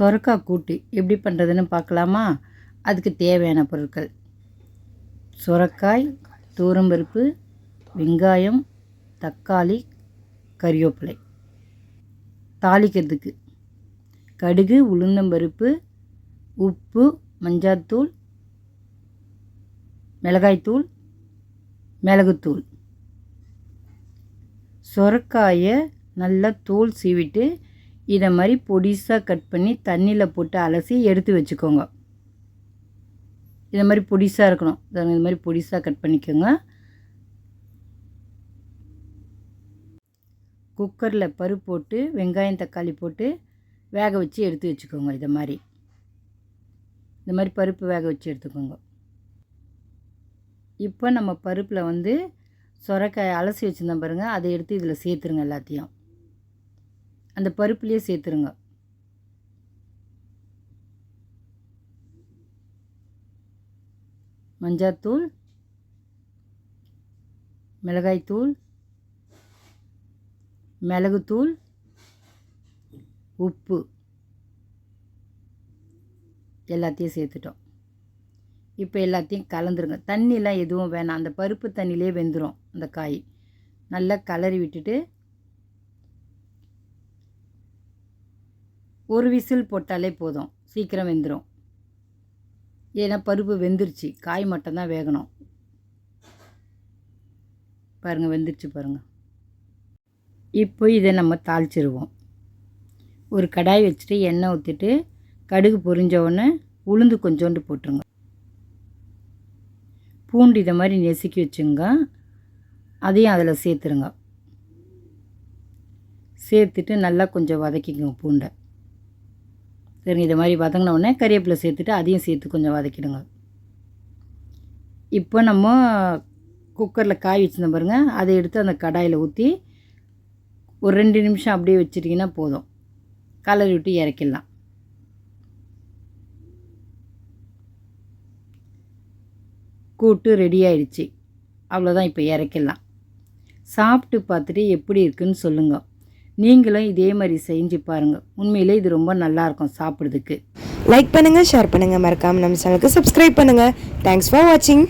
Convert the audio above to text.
சொரக்காய் கூட்டு எப்படி பண்ணுறதுன்னு பார்க்கலாமா? அதுக்கு தேவையான பொருட்கள். சொரக்காய் தூரம்பருப்பு வெங்காயம் தக்காளி கறிவேப்பிலை. தாளிக்கிறதுக்கு. கடுகு உளுந்தம்பருப்பு உப்பு மஞ்சாத்தூள் மிளகாய்த்தூள் மிளகுத்தூள். சொரக்காயை நல்லா தோல் சீவிட்டு இதை மாதிரி பொடிசாக கட் பண்ணி தண்ணியில் போட்டு அலசி எடுத்து வச்சுக்கோங்க. இதை மாதிரி பொடிசாக இருக்கணும். இதை இது மாதிரி பொடிசாக கட் பண்ணிக்கோங்க. குக்கரில் பருப்பு போட்டு வெங்காயம் தக்காளி போட்டு வேக வச்சு எடுத்து வச்சுக்கோங்க இதை மாதிரி. இந்த மாதிரி பருப்பு வேக வச்சு எடுத்துக்கோங்க. இப்போ நம்ம பருப்பில் வந்து சொரக்காய் அலசி வச்சுருந்தோம் பாருங்கள் அதை எடுத்து இதில் சேர்த்துருங்க எல்லாத்தையும். அந்த பருப்புலேயே சேர்த்துருங்க. மஞ்சாத்தூள் மிளகாய்த்தூள் மிளகுத்தூள் உப்பு. எல்லாத்தையும் சேர்த்துட்டோம். இப்போ எல்லாத்தையும் கலந்துருங்க. தண்ணிலாம் எதுவும் வேணாம். அந்த பருப்பு தண்ணியிலே வெந்துடும் அந்த காய். நல்லா கலரி விட்டுட்டு ஒரு விசில் போட்டாலே போதும். சீக்கிரம் வெந்துடும் ஏன்னா பருப்பு வெந்துருச்சு. காய் மட்டும்தான் வேகணும். பாருங்கள் வெந்துருச்சு பாருங்கள் இப்போ இதை நம்ம தாளிச்சிருவோம். ஒரு கடாய் வச்சுட்டு எண்ணெய் ஊற்றிட்டு கடுகு பொரிஞ்ச உளுந்து கொஞ்சோண்டு போட்டுருங்க. பூண்டு இதை மாதிரி நெசுக்கி வச்சுங்க. அதையும் அதில் சேர்த்துருங்க. சேர்த்துட்டு நல்லா கொஞ்சம் வதக்கிக்கோங்க பூண்டை. சரிங்க இதை மாதிரி வதங்கின உடனே கறிவேப்பிலை சேர்த்துட்டு அதையும் சேர்த்து கொஞ்சம் வதக்கிடுங்க. இப்போ நம்ம குக்கரில் காய் வச்சுருந்தோம் பாருங்கள் அதை எடுத்து அந்த கடாயில் ஊற்றி ஒரு ரெண்டு நிமிஷம் அப்படியே வச்சுட்டிங்கன்னா போதும். கலரி விட்டு இறக்கிடலாம். கூட்டு ரெடி ஆயிடுச்சு. அவ்வளோதான் இப்போ இறக்கிடலாம். சாப்பிட்டு பார்த்துட்டு எப்படி இருக்குன்னு சொல்லுங்கள் நீங்களும் இதே மாதிரி செஞ்சு பாருங்கள் உண்மையிலே இது ரொம்ப நல்லாயிருக்கும் சாப்பிட்றதுக்கு. லைக் பண்ணுங்கள் ஷேர் பண்ணுங்கள் மறக்காமல் நம்ம சேனலுக்கு சப்ஸ்கிரைப் பண்ணுங்கள் தேங்க்ஸ் ஃபார் வாட்சிங்